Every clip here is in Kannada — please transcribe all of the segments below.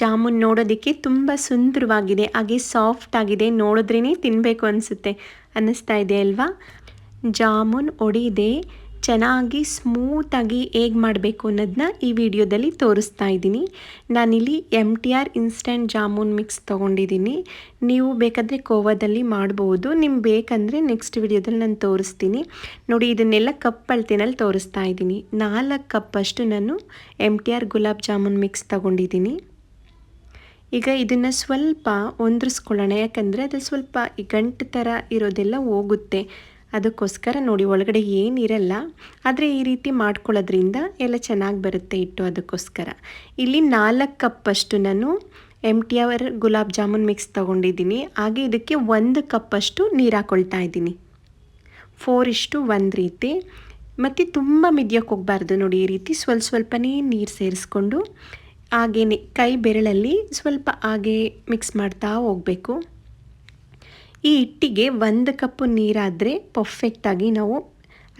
ಜಾಮೂನ್ ನೋಡೋದಕ್ಕೆ ತುಂಬ ಸುಂದರವಾಗಿದೆ, ಹಾಗೆ ಸಾಫ್ಟ್ ಆಗಿದೆ ನೋಡಿದ್ರೇ ತಿನ್ನಬೇಕು ಅನಿಸುತ್ತೆ. ಅನ್ನಿಸ್ತಾ ಇದೆ ಅಲ್ವಾ? ಜಾಮೂನ್ ಒಡೆಯಿದೆ ಚೆನ್ನಾಗಿ ಸ್ಮೂತಾಗಿ ಹೇಗೆ ಮಾಡಬೇಕು ಅನ್ನೋದನ್ನ ಈ ವಿಡಿಯೋದಲ್ಲಿ ತೋರಿಸ್ತಾ ಇದ್ದೀನಿ. ನಾನಿಲ್ಲಿ M T R instant jamun mix ತೊಗೊಂಡಿದ್ದೀನಿ. ನೀವು ಬೇಕಾದರೆ ಕೋವಾದಲ್ಲಿ ಮಾಡ್ಬೋದು, ನಿಮ್ಗೆ ಬೇಕಂದರೆ ನೆಕ್ಸ್ಟ್ ವಿಡಿಯೋದಲ್ಲಿ ನಾನು ತೋರಿಸ್ತೀನಿ. ನೋಡಿ, ಇದನ್ನೆಲ್ಲ ಕಪ್ ಅಳ್ತಿನಲ್ಲಿ ತೋರಿಸ್ತಾ ಇದ್ದೀನಿ. ನಾಲ್ಕು ಕಪ್ಪಷ್ಟು ನಾನು M T R gulab jamun mix ತೊಗೊಂಡಿದ್ದೀನಿ. ಈಗ ಇದನ್ನು ಸ್ವಲ್ಪ ಹೊಂದ್ರಿಸ್ಕೊಳ್ಳೋಣ. ಯಾಕಂದರೆ ಅದು ಸ್ವಲ್ಪ ಗಂಟು ಥರ ಇರೋದೆಲ್ಲ ಹೋಗುತ್ತೆ. ಅದಕ್ಕೋಸ್ಕರ ನೋಡಿ, ಒಳಗಡೆ ಏನಿರಲ್ಲ ಆದರೆ ಈ ರೀತಿ ಮಾಡ್ಕೊಳ್ಳೋದ್ರಿಂದ ಎಲ್ಲ ಚೆನ್ನಾಗಿ ಬರುತ್ತೆ ಇಟ್ಟು ಅದಕ್ಕೋಸ್ಕರ. ಇಲ್ಲಿ ನಾಲ್ಕು ಕಪ್ಪಷ್ಟು ನಾನು M T R gulab jamun mix ತೊಗೊಂಡಿದ್ದೀನಿ. ಹಾಗೆ ಇದಕ್ಕೆ ಒಂದು ಕಪ್ಪಷ್ಟು ನೀರು ಹಾಕ್ಕೊಳ್ತಾ ಇದ್ದೀನಿ. ಫೋರ್ ಇಷ್ಟು ಒಂದು ರೀತಿ. ಮತ್ತು ತುಂಬ ಮಿದ್ಯಕ್ಕೆ ಹೋಗಬಾರ್ದು ನೋಡಿ, ಈ ರೀತಿ ಸ್ವಲ್ಪ ಸ್ವಲ್ಪನೇ ನೀರು ಸೇರಿಸ್ಕೊಂಡು ಹಾಗೇ ಕೈ ಬೆರಳಲ್ಲಿ ಸ್ವಲ್ಪ ಹಾಗೆ ಮಿಕ್ಸ್ ಮಾಡ್ತಾ ಹೋಗಬೇಕು. ಈ ಹಿಟ್ಟಿಗೆ ಒಂದು ಕಪ್ಪು ನೀರಾದರೆ ಪರ್ಫೆಕ್ಟಾಗಿ ನಾವು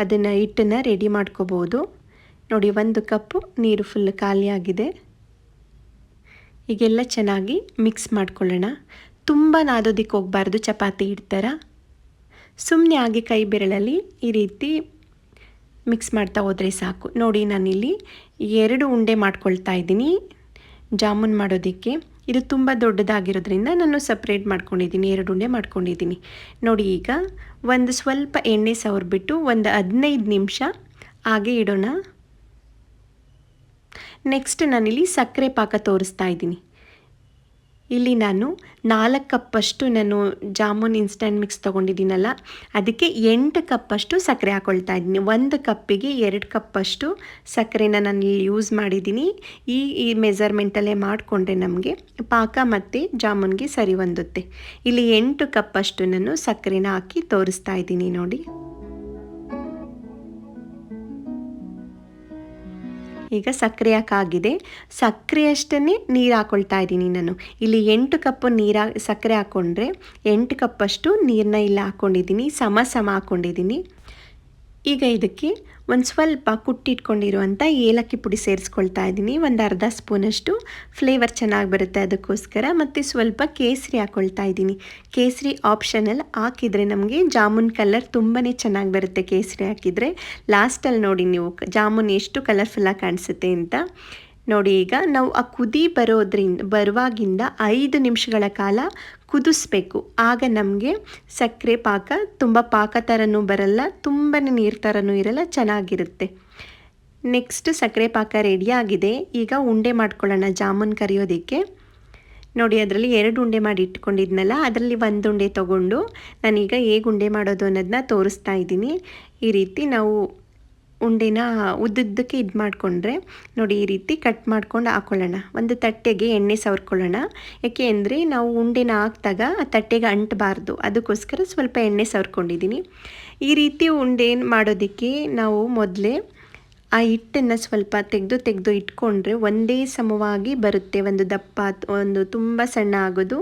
ಅದನ್ನು ಹಿಟ್ಟನ್ನು ರೆಡಿ ಮಾಡ್ಕೋಬೋದು. ನೋಡಿ, ಒಂದು ಕಪ್ಪು ನೀರು ಫುಲ್ ಖಾಲಿಯಾಗಿದೆ ಈಗೆಲ್ಲ ಚೆನ್ನಾಗಿ ಮಿಕ್ಸ್ ಮಾಡ್ಕೊಳ್ಳೋಣ. ತುಂಬ ನಾದೋದಕ್ಕೆ ಹೋಗಬಾರ್ದು ಚಪಾತಿ ಹಿಡ್ತಾರ. ಸುಮ್ಮನೆ ಹಾಗೆ ಕೈ ಬೆರಳಲ್ಲಿ ಈ ರೀತಿ ಮಿಕ್ಸ್ ಮಾಡ್ತಾ ಹೋದರೆ ಸಾಕು. ನೋಡಿ, ನಾನಿಲ್ಲಿ ಎರಡು ಉಂಡೆ ಮಾಡ್ಕೊಳ್ತಾ ಇದ್ದೀನಿ. ಜಾಮೂನ್ ಮಾಡೋದಕ್ಕೆ. ಇದು ತುಂಬ ದೊಡ್ಡದಾಗಿರೋದ್ರಿಂದ ನಾನು ಸಪ್ರೇಟ್ ಮಾಡ್ಕೊಂಡಿದ್ದೀನಿ, ಎರಡು ಉಂಡೆ ಮಾಡ್ಕೊಂಡಿದ್ದೀನಿ. ನೋಡಿ ಈಗ ಒಂದು ಸ್ವಲ್ಪ ಎಣ್ಣೆ ಸವರ್ಬಿಟ್ಟು ಒಂದು ಹದಿನೈದು ನಿಮಿಷ ಹಾಗೆ ಇಡೋಣ. ನೆಕ್ಸ್ಟ್ ನಾನಿಲ್ಲಿ ಸಕ್ಕರೆ ಪಾಕ ತೋರಿಸ್ತಾ ಇದ್ದೀನಿ. ಇಲ್ಲಿ ನಾನು ನಾಲ್ಕು ಕಪ್ಪಷ್ಟು ನಾನು ಜಾಮೂನ್ ಇನ್ಸ್ಟೆಂಟ್ ಮಿಕ್ಸ್ ತೊಗೊಂಡಿದ್ದೀನಲ್ಲ, ಅದಕ್ಕೆ ಎಂಟು ಕಪ್ಪಷ್ಟು ಸಕ್ಕರೆ ಹಾಕ್ಕೊಳ್ತಾ ಇದ್ದೀನಿ. ಒಂದು ಕಪ್ಪಿಗೆ ಎರಡು ಕಪ್ಪಷ್ಟು ಸಕ್ಕರೆನ ನಾನು ಇಲ್ಲಿ ಯೂಸ್ ಮಾಡಿದ್ದೀನಿ. ಈ ಈ ಮೆಜರ್ಮೆಂಟಲ್ಲೇ ಮಾಡಿಕೊಂಡ್ರೆ ನಮಗೆ ಪಾಕ ಮತ್ತು ಜಾಮೂನ್ಗೆ ಸರಿ ಹೊಂದುತ್ತೆ ಇಲ್ಲಿ ಎಂಟು ಕಪ್ಪಷ್ಟು ನಾನು ಸಕ್ಕರೆನ ಹಾಕಿ ತೋರಿಸ್ತಾ ಇದ್ದೀನಿ ನೋಡಿ. ಈಗ ಸಕ್ಕರೆ ಹಾಕಾಗಿದೆ ಸಕ್ಕರೆ ಅಷ್ಟೇ ನೀರು ಹಾಕೊಳ್ತಾ ಇದ್ದೀನಿ ನಾನು. ಇಲ್ಲಿ ಎಂಟು ಕಪ್ಪು ನೀರು ಸಕ್ಕರೆ ಹಾಕ್ಕೊಂಡ್ರೆ ಎಂಟು ಕಪ್ಪಷ್ಟು ನೀರನ್ನ ಇಲ್ಲಿ ಹಾಕ್ಕೊಂಡಿದ್ದೀನಿ ಸಮ ಸಮ ಹಾಕ್ಕೊಂಡಿದ್ದೀನಿ ಈಗ ಇದಕ್ಕೆ ಒಂದು ಸ್ವಲ್ಪ ಕುಟ್ಟಿಟ್ಕೊಂಡಿರುವಂಥ ಏಲಕ್ಕಿ ಪುಡಿ ಸೇರಿಸ್ಕೊಳ್ತಾ ಇದ್ದೀನಿ. ಒಂದು ಅರ್ಧ ಸ್ಪೂನಷ್ಟು ಫ್ಲೇವರ್ ಚೆನ್ನಾಗಿ ಬರುತ್ತೆ ಅದಕ್ಕೋಸ್ಕರ. ಮತ್ತು ಸ್ವಲ್ಪ ಕೇಸರಿ ಹಾಕ್ಕೊಳ್ತಾ ಇದ್ದೀನಿ. ಕೇಸರಿ ಆಪ್ಷನಲ್ ಹಾಕಿದರೆ ನಮಗೆ ಜಾಮೂನ್ ಕಲರ್ ತುಂಬಾ ಚೆನ್ನಾಗಿ ಬರುತ್ತೆ ಕೇಸರಿ ಹಾಕಿದರೆ. ಲಾಸ್ಟಲ್ಲಿ ನೋಡಿ ನೀವು ಜಾಮೂನ್ ಎಷ್ಟು ಕಲರ್ಫುಲ್ಲಾಗಿ ಕಾಣಿಸುತ್ತೆ ಅಂತ. ನೋಡಿ ಈಗ ನಾವು ಆ ಕುದಿ ಬರೋದ್ರಿಂದ, ಬರುವಾಗಿಂದ ಐದು ನಿಮಿಷಗಳ ಕಾಲ ಕುದಿಸ್ಬೇಕು. ಆಗ ನಮಗೆ ಸಕ್ಕರೆ ಪಾಕ, ತುಂಬ ಪಾಕ ಥರನೂ ಬರಲ್ಲ ತುಂಬಾ ನೀರು ಥರನೂ ಇರಲ್ಲ, ಚೆನ್ನಾಗಿರುತ್ತೆ. ನೆಕ್ಸ್ಟ್ ಸಕ್ಕರೆ ಪಾಕ ರೆಡಿಯಾಗಿದೆ ಈಗ ಉಂಡೆ ಮಾಡ್ಕೊಳ್ಳೋಣ ಜಾಮೂನ್ ಕರಿಯೋದಕ್ಕೆ. ನೋಡಿ, ಅದರಲ್ಲಿ ಎರಡು ಉಂಡೆ ಮಾಡಿ ಇಟ್ಕೊಂಡಿದ್ನಲ್ಲ, ಅದರಲ್ಲಿ ಒಂದು ಉಂಡೆ ತೊಗೊಂಡು ನಾನೀಗ ಹೇಗೆ ಉಂಡೆ ಮಾಡೋದು ಅನ್ನೋದನ್ನ ತೋರಿಸ್ತಾ ಇದ್ದೀನಿ. ಈ ರೀತಿ ನಾವು ಉಂಡೆನ ಉದ್ದುದ್ದಕ್ಕೆ ಇದು ಮಾಡಿಕೊಂಡ್ರೆ ನೋಡಿ ಈ ರೀತಿ ಕಟ್ ಮಾಡ್ಕೊಂಡು ಹಾಕೊಳ್ಳೋಣ. ಒಂದು ತಟ್ಟೆಗೆ ಎಣ್ಣೆ ಸವರ್ಕೊಳ್ಳೋಣ. ಯಾಕೆ ಅಂದರೆ ನಾವು ಉಂಡೆನ ಹಾಕಿದಾಗ ಆ ತಟ್ಟೆಗೆ ಅಂಟಬಾರ್ದು. ಅದಕ್ಕೋಸ್ಕರ ಸ್ವಲ್ಪ ಎಣ್ಣೆ ಸವರ್ಕೊಂಡಿದ್ದೀನಿ ಈ ರೀತಿ ಉಂಡೆ ಮಾಡೋದಕ್ಕೆ ನಾವು ಮೊದಲೇ ಆ ಹಿಟ್ಟನ್ನು ಸ್ವಲ್ಪ ತೆಗೆದು ತೆಗೆದು ಇಟ್ಕೊಂಡ್ರೆ ಒಂದೇ ಸಮವಾಗಿ ಬರುತ್ತೆ. ಒಂದು ದಪ್ಪ ಒಂದು ತುಂಬ ಸಣ್ಣ ಆಗೋದು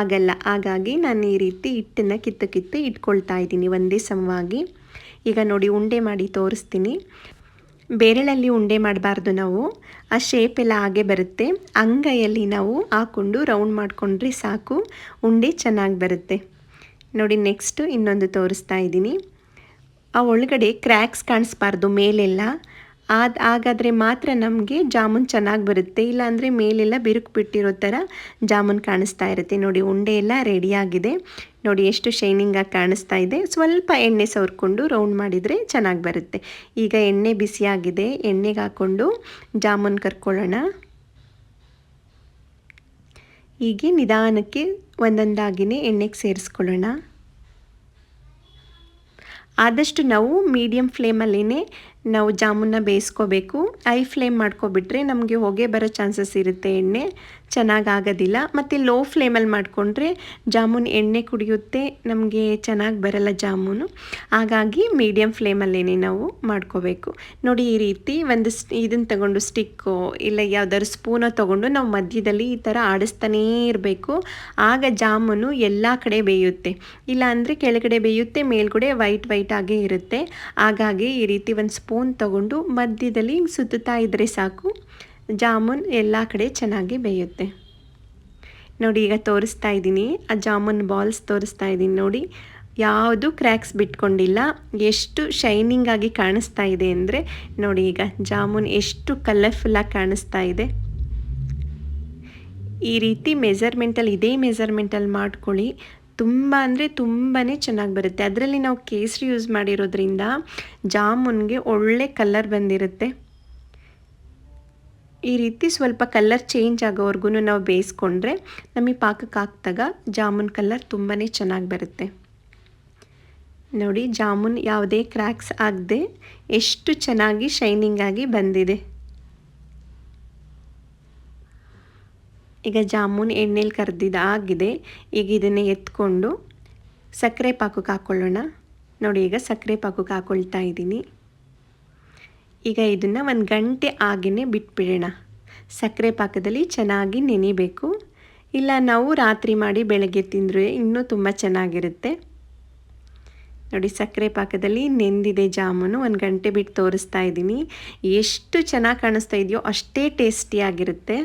ಆಗಲ್ಲ. ಹಾಗಾಗಿ ನಾನು ಈ ರೀತಿ ಹಿಟ್ಟನ್ನು ಕಿತ್ತು ಕಿತ್ತು ಇಟ್ಕೊಳ್ತಾ ಇದ್ದೀನಿ ಒಂದೇ ಸಮವಾಗಿ. ಈಗ ನೋಡಿ ಉಂಡೆ ಮಾಡಿ ತೋರಿಸ್ತೀನಿ. ಬೇರೆಳಲ್ಲಿ ಉಂಡೆ ಮಾಡಬಾರ್ದು ನಾವು. ಆ ಶೇಪ್ ಎಲ್ಲ ಹಾಗೆ ಬರುತ್ತೆ. ಅಂಗೈಯಲ್ಲಿ ನಾವು ಹಾಕ್ಕೊಂಡು ರೌಂಡ್ ಮಾಡಿಕೊಂಡ್ರೆ ಸಾಕು. ಉಂಡೆ ಚೆನ್ನಾಗಿ ಬರುತ್ತೆ. ನೋಡಿ ನೆಕ್ಸ್ಟು ಇನ್ನೊಂದು ತೋರಿಸ್ತಾ ಇದ್ದೀನಿ. ಆ ಒಳಗಡೆ ಕ್ರ್ಯಾಕ್ಸ್ ಕಾಣಿಸ್ಬಾರ್ದು ಮೇಲೆಲ್ಲ. ಅದು ಹಾಗಾದರೆ ಮಾತ್ರ ನಮಗೆ ಜಾಮೂನ್ ಚೆನ್ನಾಗಿ ಬರುತ್ತೆ. ಇಲ್ಲಾಂದರೆ ಮೇಲೆಲ್ಲ ಬಿರುಕು ಬಿಟ್ಟಿರೋ ಥರ ಜಾಮೂನ್ ಕಾಣಿಸ್ತಾ ಇರುತ್ತೆ. ನೋಡಿ ಉಂಡೆ ಎಲ್ಲ ರೆಡಿಯಾಗಿದೆ ನೋಡಿ, ಎಷ್ಟು ಶೈನಿಂಗಾಗಿ ಕಾಣಿಸ್ತಾ ಇದೆ. ಸ್ವಲ್ಪ ಎಣ್ಣೆ ಸವರ್ಕೊಂಡು ರೌಂಡ್ ಮಾಡಿದರೆ ಚೆನ್ನಾಗಿ ಬರುತ್ತೆ. ಈಗ ಎಣ್ಣೆ ಬಿಸಿಯಾಗಿದೆ ಎಣ್ಣೆಗೆ ಹಾಕ್ಕೊಂಡು ಜಾಮೂನ್ ಕರ್ಕೊಳ್ಳೋಣ. ಹೀಗೆ ನಿಧಾನಕ್ಕೆ ಒಂದೊಂದಾಗಿನೇ ಎಣ್ಣೆಗೆ ಸೇರಿಸ್ಕೊಳ್ಳೋಣ. ಆದಷ್ಟು ನಾವು ಮೀಡಿಯಮ್ ಫ್ಲೇಮಲ್ಲೇ ನಾವು ಜಾಮೂನ್ನ ಬೇಯಿಸ್ಕೋಬೇಕು. ಐ ಫ್ಲೇಮ್ ಮಾಡ್ಕೊಬಿಟ್ರೆ ನಮಗೆ ಹೊಗೆ ಬರೋ ಚಾನ್ಸಸ್ ಇರುತ್ತೆ ಎಣ್ಣೆ. ಚೆನ್ನಾಗಿ ಆಗೋದಿಲ್ಲ ಮತ್ತು ಲೋ ಫ್ಲೇಮಲ್ಲಿ ಮಾಡಿಕೊಂಡ್ರೆ ಜಾಮೂನ್ ಎಣ್ಣೆ ಕುಡಿಯುತ್ತೆ. ನಮಗೆ ಚೆನ್ನಾಗಿ ಬರಲ್ಲ ಜಾಮೂನು. ಹಾಗಾಗಿ ಮೀಡಿಯಮ್ ಫ್ಲೇಮಲ್ಲೇನೆ ನಾವು ಮಾಡ್ಕೋಬೇಕು. ನೋಡಿ ಈ ರೀತಿ ಒಂದು ಇದನ್ನು ತಗೊಂಡು ಸ್ಟಿಕ್ಕು ಇಲ್ಲ ಯಾವ್ದಾದ್ರು ಸ್ಪೂನೋ ತೊಗೊಂಡು ನಾವು ಮಧ್ಯದಲ್ಲಿ ಈ ಥರ ಆಡಿಸ್ತಾನೇ ಇರಬೇಕು. ಆಗ ಜಾಮೂನು ಎಲ್ಲ ಕಡೆ ಬೇಯುತ್ತೆ. ಇಲ್ಲ ಅಂದರೆ ಕೆಳಗಡೆ ಬೇಯುತ್ತೆ, ಮೇಲ್ಗಡೆ ವೈಟ್ ವೈಟ್ ಆಗೇ ಇರುತ್ತೆ. ಹಾಗಾಗಿ ಈ ರೀತಿ ಒಂದು ಸ್ಪೂನ್ ತೊಗೊಂಡು ಮಧ್ಯದಲ್ಲಿ ಸುತ್ತುತ್ತಾ ಇದ್ದರೆ ಸಾಕು. ಜಾಮೂನ್ ಎಲ್ಲ ಕಡೆ ಚೆನ್ನಾಗಿ ಬೇಯುತ್ತೆ. ನೋಡಿ, ಈಗ ತೋರಿಸ್ತಾ ಇದ್ದೀನಿ. ಆ ಜಾಮೂನ್ ಬಾಲ್ಸ್ ತೋರಿಸ್ತಾ ಇದ್ದೀನಿ ನೋಡಿ. ಯಾವುದು ಕ್ರ್ಯಾಕ್ಸ್ ಬಿಟ್ಕೊಂಡಿಲ್ಲ. ಎಷ್ಟು ಶೈನಿಂಗ್ ಆಗಿ ಕಾಣಿಸ್ತಾ ಇದೆ ಅಂದರೆ ನೋಡಿ, ಈಗ ಜಾಮೂನ್ ಎಷ್ಟು ಕಲರ್ಫುಲ್ಲಾಗಿ ಕಾಣಿಸ್ತಾ ಇದೆ. ಈ ರೀತಿ ಮೆಜರ್ಮೆಂಟಲ್ಲಿ ಇದೇ ಮೆಜರ್ಮೆಂಟಲ್ಲಿ ಮಾಡ್ಕೊಳ್ಳಿ. ತುಂಬ ಅಂದರೆ ತುಂಬಾ ಚೆನ್ನಾಗಿ ಬರುತ್ತೆ. ಅದರಲ್ಲಿ ನಾವು ಕೇಸರಿ ಯೂಸ್ ಮಾಡಿರೋದ್ರಿಂದ ಜಾಮೂನ್ಗೆ ಒಳ್ಳೆ ಕಲರ್ ಬಂದಿರುತ್ತೆ. ಈ ರೀತಿ ಸ್ವಲ್ಪ ಕಲರ್ ಚೇಂಜ್ ಆಗೋವರೆಗೂ ನಾವು ಬೇಯಿಸ್ಕೊಂಡ್ರೆ ನಮಗೆ ಪಾಕಕ್ಕೆ ಹಾಕಿದಾಗ ಜಾಮೂನ್ ಕಲರ್ ತುಂಬಾ ಚೆನ್ನಾಗಿ ಬರುತ್ತೆ. ನೋಡಿ ಜಾಮೂನ್ ಯಾವುದೇ ಕ್ರ್ಯಾಕ್ಸ್ ಆಗದೆ ಎಷ್ಟು ಚೆನ್ನಾಗಿ ಶೈನಿಂಗ್ ಆಗಿ ಬಂದಿದೆ. ಈಗ ಜಾಮೂನ್ ಎಣ್ಣೆಲಿ ಕರೆದಿದ್ದು ಆಗಿದೆ. ಈಗ ಇದನ್ನು ಎತ್ಕೊಂಡು ಸಕ್ಕರೆ ಪಾಕಕ್ಕೆ ಹಾಕ್ಕೊಳ್ಳೋಣ ನೋಡಿ, ಈಗ ಸಕ್ಕರೆ ಪಾಕಕ್ಕೆ ಹಾಕ್ಕೊಳ್ತಾ ಇದ್ದೀನಿ. ಈಗ ಇದನ್ನು ಒಂದು ಗಂಟೆ ಆಗಿನೇ ಬಿಟ್ಬಿಡೋಣ. ಸಕ್ಕರೆ ಪಾಕದಲ್ಲಿ ಚೆನ್ನಾಗಿ ನೆನಿಬೇಕು. ಇಲ್ಲ, ನಾವು ರಾತ್ರಿ ಮಾಡಿ ಬೆಳಗ್ಗೆ ತಿಂದರೆ ಇನ್ನೂ ತುಂಬ ಚೆನ್ನಾಗಿರುತ್ತೆ. ನೋಡಿ, ಸಕ್ಕರೆ ಪಾಕದಲ್ಲಿ ನೆಂದಿದೆ ಜಾಮೂನು. ಒಂದು ಗಂಟೆ ಬಿಟ್ಟು ತೋರಿಸ್ತಾ ಇದ್ದೀನಿ. ಎಷ್ಟು ಚೆನ್ನಾಗಿ ಕಾಣಿಸ್ತಾ ಇದೆಯೋ ಅಷ್ಟೇ ಟೇಸ್ಟಿಯಾಗಿರುತ್ತೆ